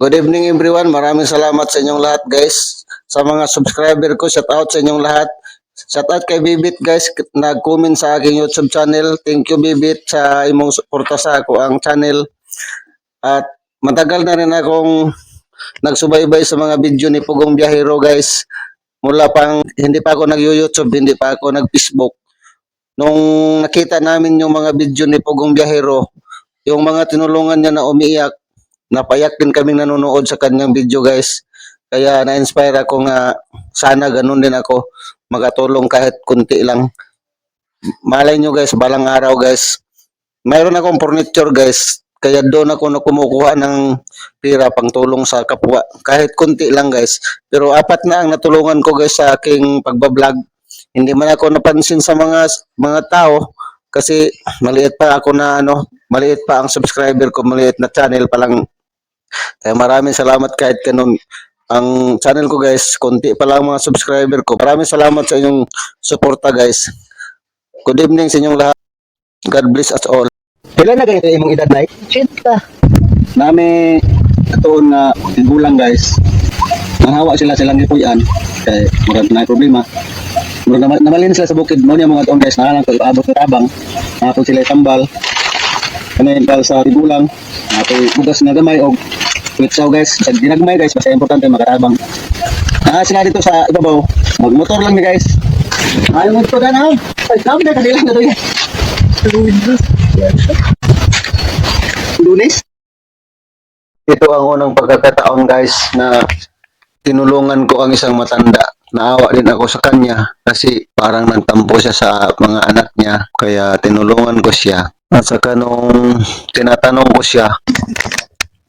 Good evening everyone. Maraming salamat sa inyong lahat guys. Sa mga subscriber ko, shout out sa inyong lahat. Shout out kay Bibit guys, nag-comment sa aking YouTube channel. Thank you Bibit sa imong suporta sa ako ang channel. At matagal na rin akong nagsubaybay sa mga video ni Pugong Biyahero guys. Mula pang hindi pa ako nag-YouTube, hindi pa ako nag-Facebook. Nung nakita namin yung mga video ni Pugong Biyahero, yung mga tinulungan niya na umiiyak, napayak din kaming nanonood sa kanyang video guys. Kaya na-inspire ako nga sana ganun din ako makatulong kahit kunti lang. Malay nyo guys, balang araw guys. Mayroon akong furniture guys. Kaya doon ako na kumukuha ng pira pang tulong sa kapwa. Kahit kunti lang guys. Pero apat na ang natulungan ko guys sa aking pagbablog. Hindi man ako napansin sa mga mga tao kasi maliit pa ako na ano, maliit pa ang subscriber ko, maliit na channel pa lang kaya maraming salamat kahit ganun. Ang channel ko guys, konti pa lang mga subscriber ko. Maraming salamat sa inyong suporta guys. Good evening sa inyong lahat. God bless us all. Kailan na ganito imong edad na? Chita. Nami atoon na gulang guys. Nanghawa sila silang gipuyan. Kaya murag na problema. Murag namal- namalin sila sa bukid. Mo niya mga atoon guys. Nakalang ko abot ng tabang. Nakapon sila tambal. Kanayin dahil sa tigulang. Nato bugas na gamay o Witsaw guys, sa dinagmay guys, basta importante makatabang. Ah, sila dito sa ibabaw. Magmotor lang ni guys. Ayaw mo ito na. Ay, kami na kanila na doon. Lunes? Ito ang unang pagkakataon guys na tinulungan ko ang isang matanda. Naawa din ako sa kanya kasi parang nagtampo siya sa mga anak niya kaya tinulungan ko siya. At saka nung tinatanong ko siya,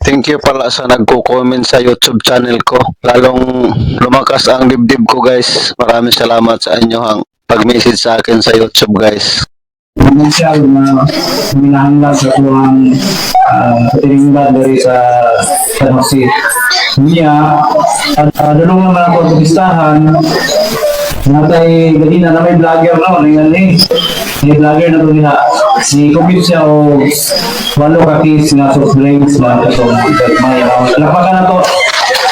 thank you pala sa nagko-comment sa YouTube channel ko. Lalong lumakas ang dibdib ko guys. Maraming salamat sa inyo ang pag-message sa akin sa YouTube guys. Komersyal na minahanglan sa tuwang uh, dari sa San. Niya, at uh, dalawang sa listahan, natay ganina na may vlogger no, ningan ni. May vlogger na to niya. Si Kupit siya o walo ka kis nga soft drinks na ito. May uh, lapakan na to.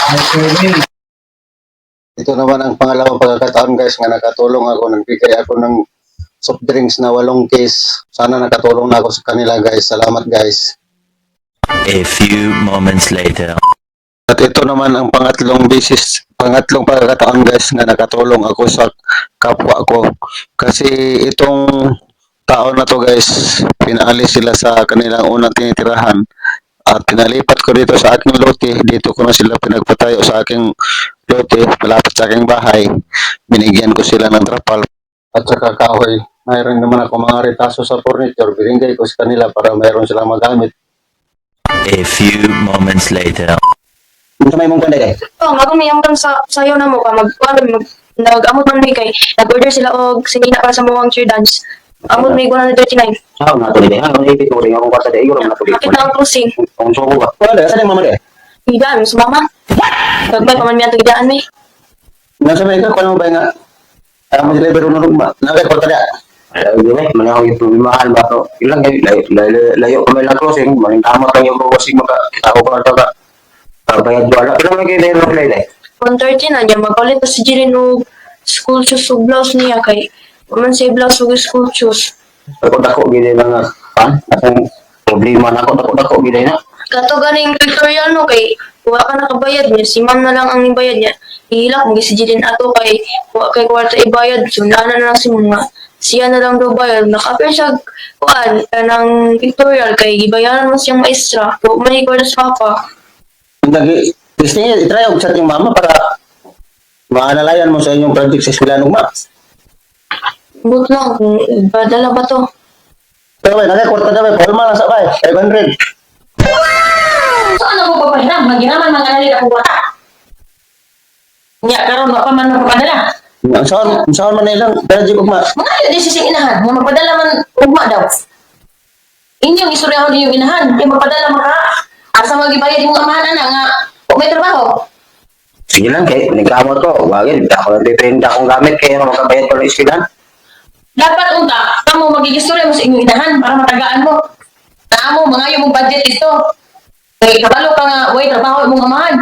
Okay, Ito naman ang pangalawang pagkakataon guys nga nakatulong ako, nagbigay ako ng soft drinks na walong case. Sana nakatulong na ako sa kanila guys. Salamat guys. A few moments later. At ito naman ang pangatlong basis, pangatlong pagkakataon guys na nakatulong ako sa kapwa ko. Kasi itong taon na to guys, pinaalis sila sa kanilang unang tinitirahan. At pinalipat ko dito sa aking lote, dito ko na sila pinagpatayo sa aking lote, malapit sa aking bahay. Binigyan ko sila ng trapal at saka kahoy. Mayroon naman ako mga retaso sa furniture, binigay ko sa kanila para mayroon silang magamit. A few moments later. Ano may mong panday Oh, ako may ang sa sayo na mo ka mag ano mag nag-amot man mi kay nag-order sila og sinina para sa muwang cheer dance. Amot may 139. Ako na tuloy na. Ano ipit mo rin ako de. Iyo lang na tuloy. Na ang closing. Kung ba? Wala, saan yung mama day? Higaan sa mama. Dagbay pa man mi atong gidaan mi. Nasa may ka, kung ano ba nga? Ang mga deliver ng rugma. Nabay ko. Alam mo eh, manahong yung problemahan ba to? Ilang kayo, layo, layo, layo ko may lang closing. Maling tama lang yung closing maka. Kita ko kwarta ka. Kabayad wala. Pero may kayo na relay na 130 na niya magpalit si Jirin og school shoes ug blouse niya kay man say blouse ug school shoes. Ako dako gini na nga. Ha? Akong problema na ako. Dako gini na. Kato ganing Victorial no kay wa ka nakabayad niya, si ma'am na lang ang nibayad niya. Ihilak mo si Jirin ato kay wa kay kwarta ibayad so nana na lang si mga siya na lang daw bayad nakapir siya kuan ng Victorial kay gibayaran mo siyang maestra wa man kwarta sa papa. Lagi, gusto niya, itry ako sa ating mama para maalalayan mo sa inyong project sa eskwela ng ma. But lang badala ba to? Pero may, nagay, kwarta na may, formal lang sa bay, 500. So ano mo papahiram? Maginaman mga nalit akong bata. Nya, karon wa pa man magpapadala. Ang saan, ang saan man nilang, pero di ko ma. Mga ayo di sising inahan, nga magpadala man ugma daw. Inyong din yung inahan, di magpadala ka. Asa magibayad yung amahan na nga, o may trabaho. Sige lang kay. Nagkamot ko. Wagin. Ako lang depende akong gamit. Kaya magkabayad ko ng iskilan. Dapat unta, kamo magigistorya mo sa inyong inahan para matagaan mo. Naamo, mga yung budget dito. Eh, kabalo ka nga, way, trabaho mong amahan.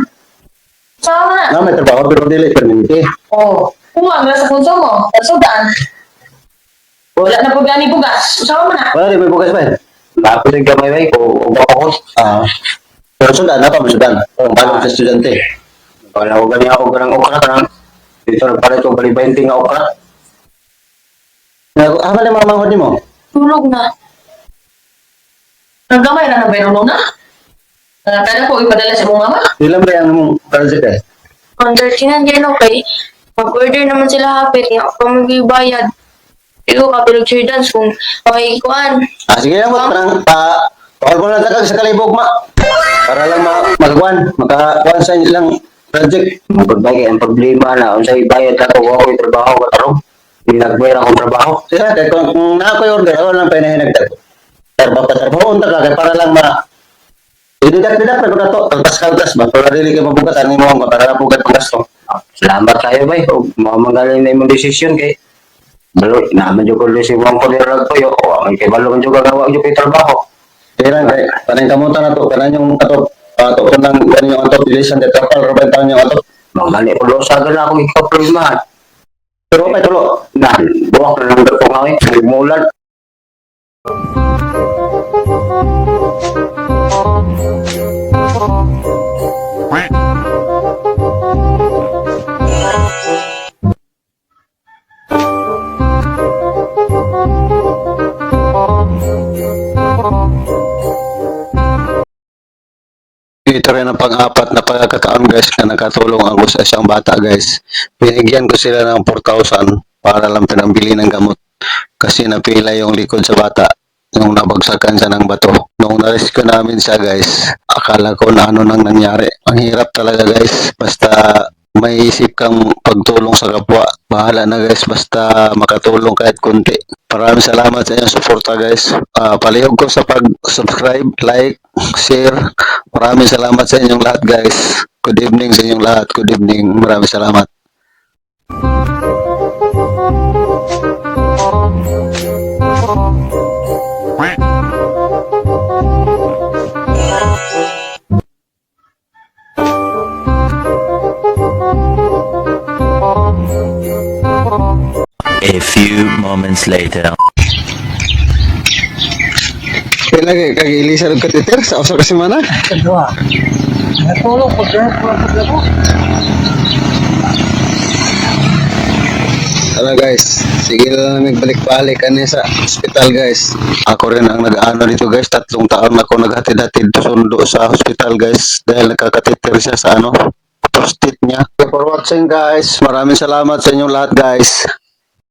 Sama na. Na may trabaho pero dili permanente. Oh, kuha nga sa konsumo. Tagsudan. Wala na po gani bugas. Mo na. Wala rin may bukas ba? Tapos yung gamay ba ako? Ah. Pero sudan, apa mo sudan? Oh, bago sa estudyante. Wala ko ganyan ako ganang okra ka Dito na pala ito, bali 20 nga okra. Ama na mga manghod mo? Tulog na. Nagkamay na ng bayro na. Uh, kada po ipadala sa mong ama. Ilan ba yung mong project eh? On 13 din okay. Mag-order naman sila hapit nga pa magbayad. Ikaw ka pero dance kung okay kuan. Ah, sige lang mo, parang pa, pakal mo lang sa, sa kalibog, ma. Para lang ma, magakuan, makakuan sa ilang project. Magbagay ang problema na, kung sa'yo bayad ako, ako yung trabaho ko tarong. Hindi nagbayad trabaho. Sige, kaya kung, kung na ako yung order, ako lang pinahinag Trabaho trabaho, unta ka, para lang ma, Didak-didak na ko na to, kaltas-kaltas ba? Para dili ka mabugat, ano mo, para na bugat ang gasto. Salamat kayo bay, o mga na imong desisyon kay Balo, naman yung kulo si Juan Correa ko yo, o kay balo man yung gagawa yung trabaho. Kaya lang, kaya, kanang kamutan na to, kanang yung ato, ato, kanang, kanang yung ato, bilisan, de trapal, rabentan yung ato. Mga ko sa na akong ikaproblemahan. Pero okay, tulo. Na, buwak na lang ko nga eh, nagmulan. Ito rin ang pang-apat na pagkakaon guys na nakatulong ako sa isang bata guys. Binigyan ko sila ng 4,000 para lang pinambili ng gamot. Kasi napila yung likod sa bata nung nabagsakan siya ng bato. Nung na-rescue namin siya guys, akala ko na ano nang nangyari. Ang hirap talaga guys. Basta may isip kang pagtulong sa kapwa. Bahala na guys, basta makatulong kahit kunti. Maraming salamat sa inyong suporta guys. Ah, palihog ko sa pag-subscribe, like, share. Maraming salamat sa inyong lahat guys. Good evening sa inyong lahat. Good evening. Maraming salamat. A few moments later. Kaya lagi, kag-ilisar ka titer sa usa kasi mana. Natulog po dyan po sa labo. Tara guys, sige na lang nagbalik-balik kani sa hospital guys. Ako rin ang nag-ano dito guys, tatlong taon na ako naghatid-hatid sundo sa hospital guys dahil nakakatiter siya sa ano, prostate niya. For watching guys, maraming salamat sa inyong lahat guys.